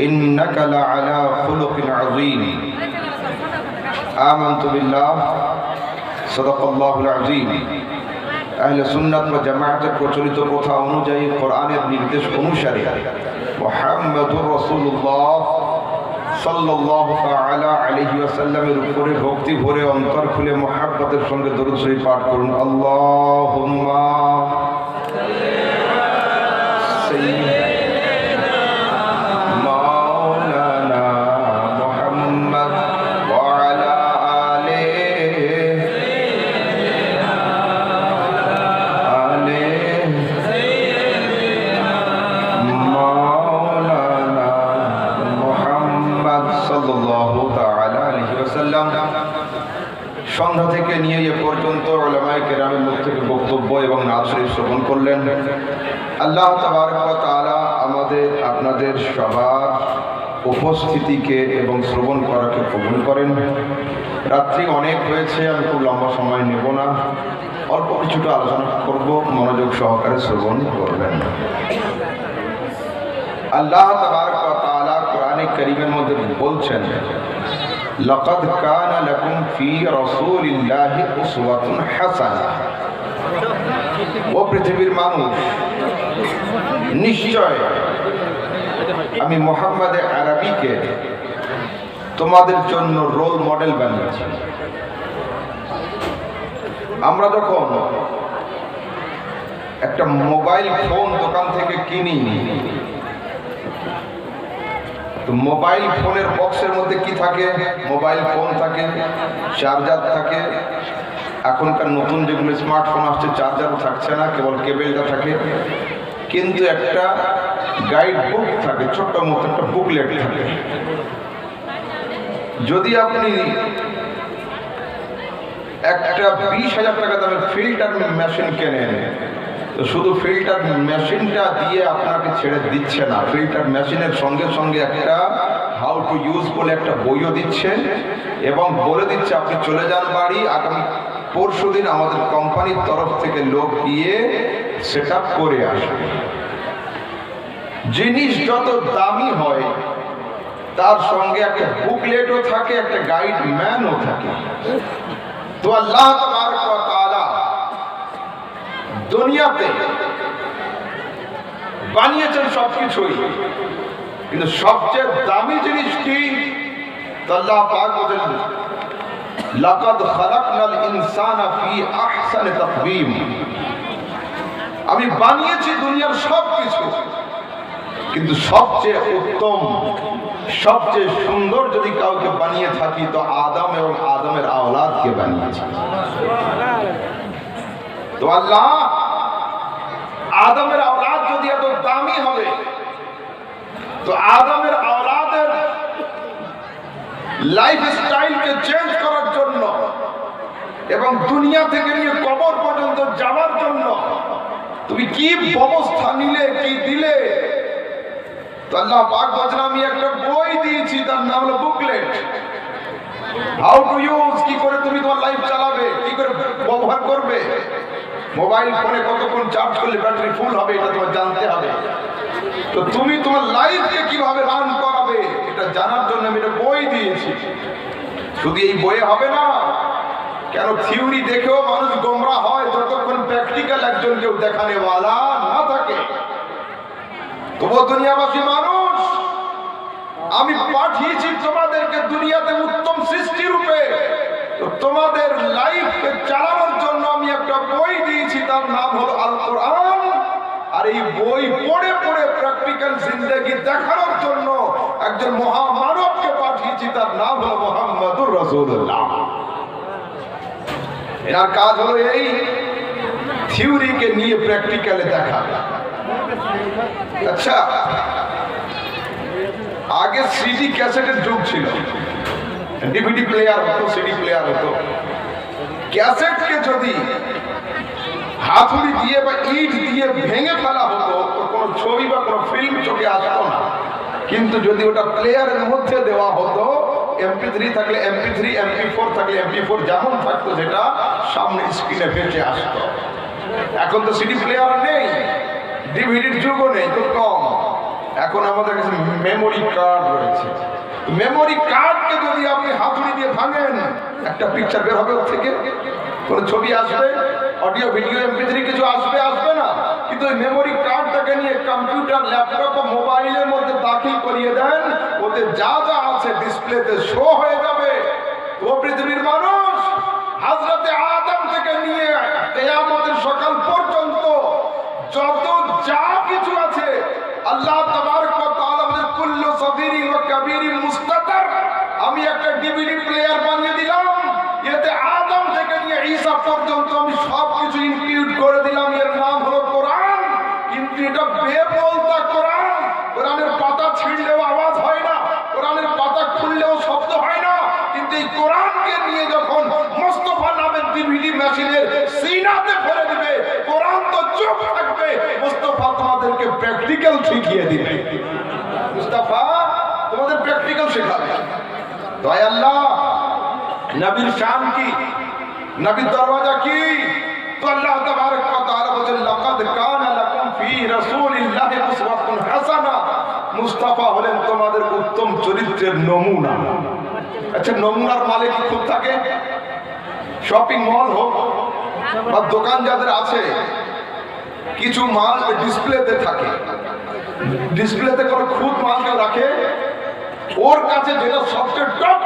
إنك لعلى خلق عظيم آمنت بالله صدق الله العظيم আহলে সুন্নাত বা জামায়াতের প্রচলিত প্রথা অনুযায়ী কোরআনের নির্দেশ অনুসারে মোহাম্মদুর রসুল্লাহ সাল্লাল্লাহু তাআলা আলাইহি ওয়াসাল্লামের উপরে ভক্তি ভরে অন্তর খুলে মোহাব্বতের সঙ্গে দরুদ শরীফ পাঠ করুন আল্লাহুম্মা সন্ধ্যা থেকে নিয়ে এ পর্যন্ত ওলামায়ে কেরামের মুখ থেকে বক্তব্য এবং নাচ শরীফ শ্রবণ করলেন। আল্লাহ তাআলা আমাদের, আপনাদের সবার উপস্থিতিকে এবং শ্রবণ করাকে কবুল করেন। রাত্রি অনেক হয়েছে, আমি খুব লম্বা সময় নেব না। অল্প কিছুটা আলোচনা করব, মনোযোগ সহকারে শ্রবণ করবেন। আল্লাহ তাআলা কোরআনে কারীমের মধ্যে বলছেন লাকাদ কানা লাকুম ফি রাসূলিল্লাহি উসওয়াতুন হাসানাহ ও পৃথিবীর মানুষ, নিশ্চয় আমি মোহাম্মদ আরবিকে তোমাদের জন্য রোল মডেল বানিয়েছি। আমরা যখন একটা মোবাইল ফোন দোকান থেকে কিনি তো মোবাইল ফোনের বক্সের মধ্যে কি থাকে? মোবাইল ফোন থাকে, চার্জার থাকে। এখনকার নতুন যেগুলো স্মার্টফোন আসছে, চার্জারও থাকছে না, কেবল কেবেলটা থাকে। কিন্তু একটা গাইড বুক থাকে, ছোট্ট মতো একটা বুকলেট থাকে। যদি আপনি একটা বিশ হাজার টাকা দামের ফিল্টার মেশিন কেনেন তো শুধু ফিল্টার মেশিনটা দিয়ে আপনাকে ছেড়ে দিচ্ছে না। ফিল্টার মেশিনের সঙ্গে সঙ্গে একটা হাউ টু ইউজ বলে একটা বইও দিচ্ছে এবং বলে দিচ্ছে, আপনি চলে যান বাড়ি। আগামী পরশু দিন আমাদের কোম্পানির তরফ থেকে লোক গিয়ে সেট করে আসবে। জিনিস যত দামি হয়, তার সঙ্গে একটা বুকলেটও থাকে, একটা গাইড ম্যানও থাকে। তো আল্লাহ তাআলা দুনিয়াতে বানিয়েছেন সবকিছুই। কিন্তু সবচেয়ে দামি জিনিস কি? আমি বানিয়েছি দুনিয়ার সব কিছু কিন্তু সবচেয়ে উত্তম, সবচেয়ে সুন্দর যদি কাউকে বানিয়ে থাকি, তো আদম এবং আদমের আওলাদকে বানিয়েছি। তো আল্লাহ আদমের আওলাদ যদি এত দামি হবে তো আদমের আওলাদের লাইফ স্টাইলকে চেঞ্জ করার জন্য এবং দুনিয়া থেকে নিয়ে কবর পর্যন্ত যাওয়ার জন্য তুমি কি ব্যবস্থা নিলে, কি দিলে? আমি একটা বই দিয়েছি, তার নাম হলো বুকলেট হাউ টু ইউজ কি করে তুমি তোমার লাইফ চালাবে, কি করে ব্যবহার করবে? মোবাইল ফোনে কতক্ষণ চার্জ করলে ব্যাটারি ফুল হবে, এটা তোমার জানতে হবে। তো তুমি তোমার লাইফকে কীভাবে রান করাবে এটা জানার জন্য আমি একটা বই দিয়েছি। শুধু এই বইয়ে হবে না, কেন থিওরি দেখেও মানুষ গোমরা হয় যতক্ষণ প্র্যাকটিক্যাল একজন কেউ দেখানেওয়ালা না থাকে। তবুও দুনিয়াবাসী মানুষ, আমি পাঠিয়েছি তোমাদেরকে দুনিয়াতে উত্তম সৃষ্টি রূপে। তোমাদের লাইফকে চালানোর জন্য আমি একটা বই দিয়েছি, তার নাম হলো আল কোরআন আর এই বই পড়ে পড়ে প্র্যাকটিক্যাল জিন্দগি জন্য একজন মহামানবকে পাঠিয়েছি, তার নাম হলো মোহাম্মদুর রসুল্লাহ এনার কাজ হলো এই থিওরিকে নিয়ে প্র্যাকটিক্যালে দেখা। আচ্ছা আগে সিডি ক্যাসেটের যুগ ছিল। ডিভিডি প্লেয়ার হতো সিডি প্লেয়ার হতো। ক্যাসেটকে যদি হাতুড়ি দিয়ে বা ইট দিয়ে ভেঙে ফেলা হতো, তো কোনো ছবি বা কোনো ফিল্ম চোখে আসতো না। কিন্তু যদি ওটা প্লেয়ারের মধ্যে দেওয়া হতো এমপি থ্রি থাকলে এমপি থ্রি এমপি ফোর থাকলে এমপি ফোর যেমন থাকতো সেটা সামনে স্ক্রিনে ভেসে আসতো। এখন তো সিডি প্লেয়ার নেই ডিভিডির যুগও নেই খুব কম। এখন আমাদের কাছে মেমোরি কার্ড রয়েছে। মেমোরি কার্ডকে যদি আপনি হাতুড়ি দিয়ে ভাঙেন, একটা পিকচার বের হবে ওর থেকে। কোনো ছবি আসবে অডিও ভিডিও এমপি থ্রি কিছু আসবে আসবে না। কিন্তু ওই মেমোরি নিয়ে কম্পিউটার ল্যাপটপ বা মোবাইলের মধ্যে দাখিল করিয়ে দেন, ওতে যা যা আছে ডিসপ্লেতে শো হয়ে যাবে। ও পৃথিবীর মানুষ, হাজরাতে আদম থেকে নিয়ে কেয়ামতের সকাল পর্যন্ত যত এটা বেবলতা কোরআন, কোরআনের পাতা ছিঁড়লেও আওয়াজ হয় না, কোরআনের পাতা খুললেও শব্দ হয় না, কিন্তু এই কোরআনকে নিয়ে যখন মোস্তফা নামের ডিভিডি মেশিনের সিনাতে ফেলে দিবে, কোরআন তো চুপ থাকবে, মোস্তফা তোমাদেরকে প্র্যাকটিক্যাল শিখিয়ে দিবে। মুস্তাফা, তোমাদের প্র্যাকটিক্যাল শেখাবে। দয় আল্লাহ নবীর শান কি? নবীর দরওয়াজা কি তো আল্লাহ তাবারক ওয়া তাআলা বলেন লাকাদ কানা লাকুম ফি রাসূলিল্লাহি উসওয়াতুন হাসানা মুস্তাফা হলেন তোমাদের উত্তম চরিত্রের নমুনা। আচ্ছা নমুনার মালিক খুব থাকে। শপিং মল হোক বা দোকান যাদের আছে, কিছু মাল ডিসপ্লেতে থাকে। ডিসপ্লেতে করে খুব মালকে রাখে, ওর কাছে যেটা সবচেয়ে টপ